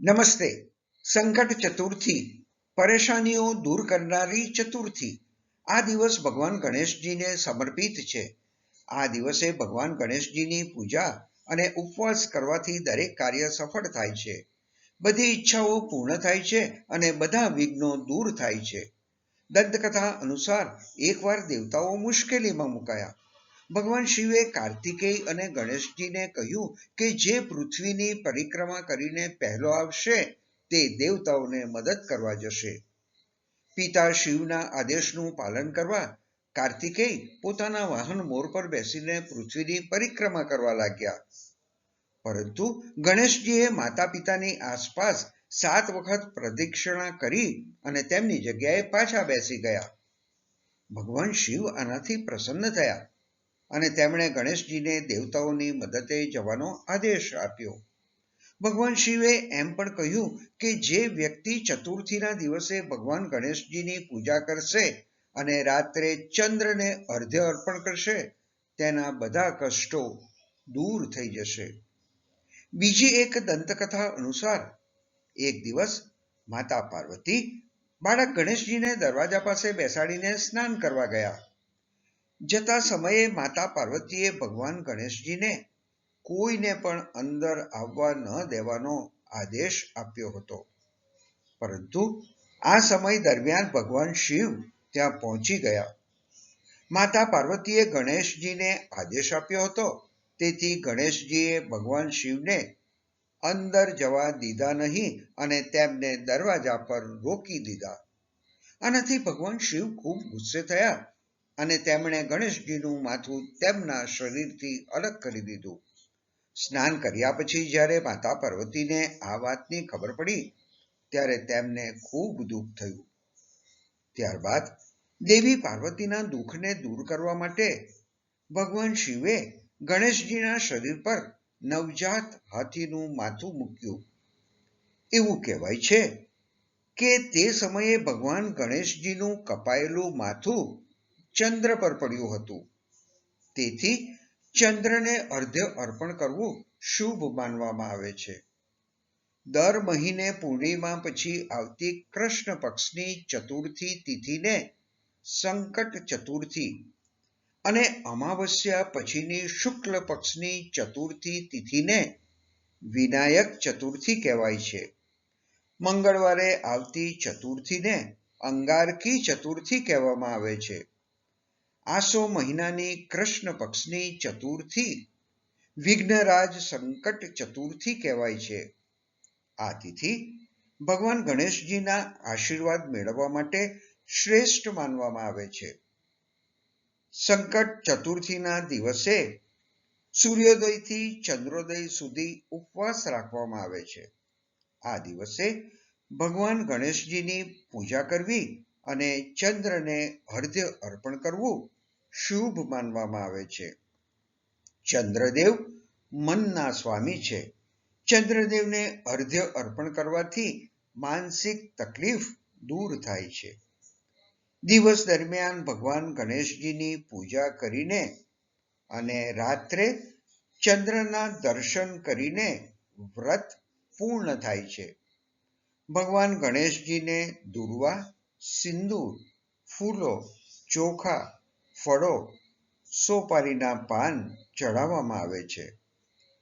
નમસ્તે. સંકટ ચતુર્થી. પરેશાનીઓ દૂર કરનારી ચતુર્થી. આ દિવસ ભગવાન ગણેશજીને સમર્પિત છે. આ દિવસે ભગવાન ગણેશજીની પૂજા અને ઉપવાસ કરવાથી દરેક કાર્ય સફળ થાય છે. બધી ઈચ્છાઓ પૂર્ણ થાય છે અને બધા વિઘ્નો દૂર થાય છે. દંતકથા અનુસાર એકવાર દેવતાઓ મુશ્કેલીમાં મુકાયા. ભગવાન શિવે કાર્તિકેય અને ગણેશજીને કહ્યું કે જે પૃથ્વીની પરિક્રમા કરીને પહેલો આવશે, તે દેવતાઓને મદદ કરવા જશે. પિતા શિવના આદેશનું પાલન કરવા કાર્તિકેય પોતાના વાહન મોર પર બેસીને પૃથ્વીની પરિક્રમા કરવા લાગ્યા. પરંતુ ગણેશજીએ માતા પિતાની આસપાસ સાત વખત પ્રદક્ષિણા કરી અને તેમની જગ્યાએ પાછા બેસી ગયા. ભગવાન શિવ આનાથી પ્રસન્ન થયા. અને તેમણે ગણેશજીને દેવતાઓની મદદે જવાનો આદેશ આપ્યો. ભગવાન શિવે એમ પણ કહ્યું કે જે વ્યક્તિ ચતુર્થીના દિવસે ભગવાન ગણેશજીની પૂજા કરશે અને રાત્રે ચંદ્રને અર્ધ્ય અર્પણ કરશે, તેના બધા કષ્ટો દૂર થઈ જશે. બીજી એક દંતકથા અનુસાર, એક દિવસ માતા પાર્વતી બાળક ગણેશજીને દરવાજા પાસે બેસાડીને સ્નાન કરવા ગયા. જતા સમયે માતા પાર્વતીએ ભગવાન ગણેશજીને કોઈને પણ અંદર આવવા ન દેવાનો આદેશ આપ્યો હતો. પરંતુ આ સમય દરમિયાન ભગવાન શિવ ત્યાં પહોંચી ગયા. માતા પાર્વતીએ ગણેશજીને આદેશ આપ્યો હતો. તેથી ગણેશજીએ ભગવાન શિવને અંદર જવા દીધા નહીં અને તેમને દરવાજા પર રોકી દીધા. આનાથી ભગવાન શિવ ખૂબ ગુસ્સે થયા અને તેમણે ગણેશજીનું માથું તેમના શરીરથી અલગ કરી દીધું. સ્નાન કર્યા પછી જ્યારે માતા પાર્વતીને આ વાતની ખબર પડી, ત્યારે તેમને ખૂબ દુઃખ થયું. ત્યારબાદ દેવી પાર્વતીના દુઃખને દૂર કરવા માટે ભગવાન શિવે ગણેશજીના શરીર પર નવજાત હાથીનું માથું મૂક્યું. એવું કહેવાય છે કે તે સમયે ભગવાન ગણેશજીનું કપાયેલું માથું ચંદ્ર પર પડ્યું હતું. તેથી ચંદ્રને અર્ધ્ય અર્પણ કરવું શુભ માનવામાં આવે છે. દર મહિને પૂર્ણિમા પછી આવતી કૃષ્ણ પક્ષની ચતુર્થી તિથિને સંકટ ચતુર્થી અને અમાવસ્યા પછીની શુક્લ પક્ષની ચતુર્થી તિથિને વિનાયક ચતુર્થી કહેવાય છે. મંગળવારે આવતી ચતુર્થીને અંગારકી ચતુર્થી કહેવામાં આવે છે. આસો મહિનાની કૃષ્ણ પક્ષની ચતુર્થી. વિઘ્નરાજ સંકટ ચતુર્થી કહેવાય છે. આ તિથિ ભગવાન ગણેશજીના આશીર્વાદ મેળવવા માટે શ્રેષ્ઠ માનવામાં આવે છે. સંકટ ચતુર્થીના દિવસે સૂર્યોદયથી ચંદ્રોદય સુધી ઉપવાસ રાખવામાં આવે છે. આ દિવસે ભગવાન ગણેશજીની પૂજા કરવી અને ચંદ્રને અર્ધ્ય અર્પણ કરવું શુભ માનવામાં આવે છે. ચંદ્રદેવ મનના સ્વામી છે. ચંદ્રદેવને અર્ધ્ય અર્પણ કરવાથી માનસિક તકલીફ દૂર થાય છે. દિવસ દરમિયાન ભગવાન ગણેશજીની પૂજા કરીને અને રાત્રે ચંદ્રના દર્શન કરીને વ્રત પૂર્ણ થાય છે. ભગવાન ગણેશજીને દુર્વા, સિંદૂર, ફૂલો, ચોખા ફળો સોપારીના પાન ચડાવવામાં આવે છે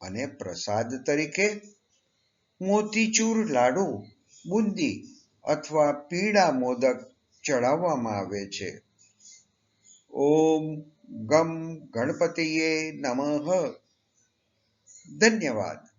અને પ્રસાદ તરીકે મોતીચૂર લાડુ, બુંદી અથવા પીળા મોદક ચડાવવામાં આવે છે. ઓમ ગમ ગણપતિએ નમઃ. ધન્યવાદ.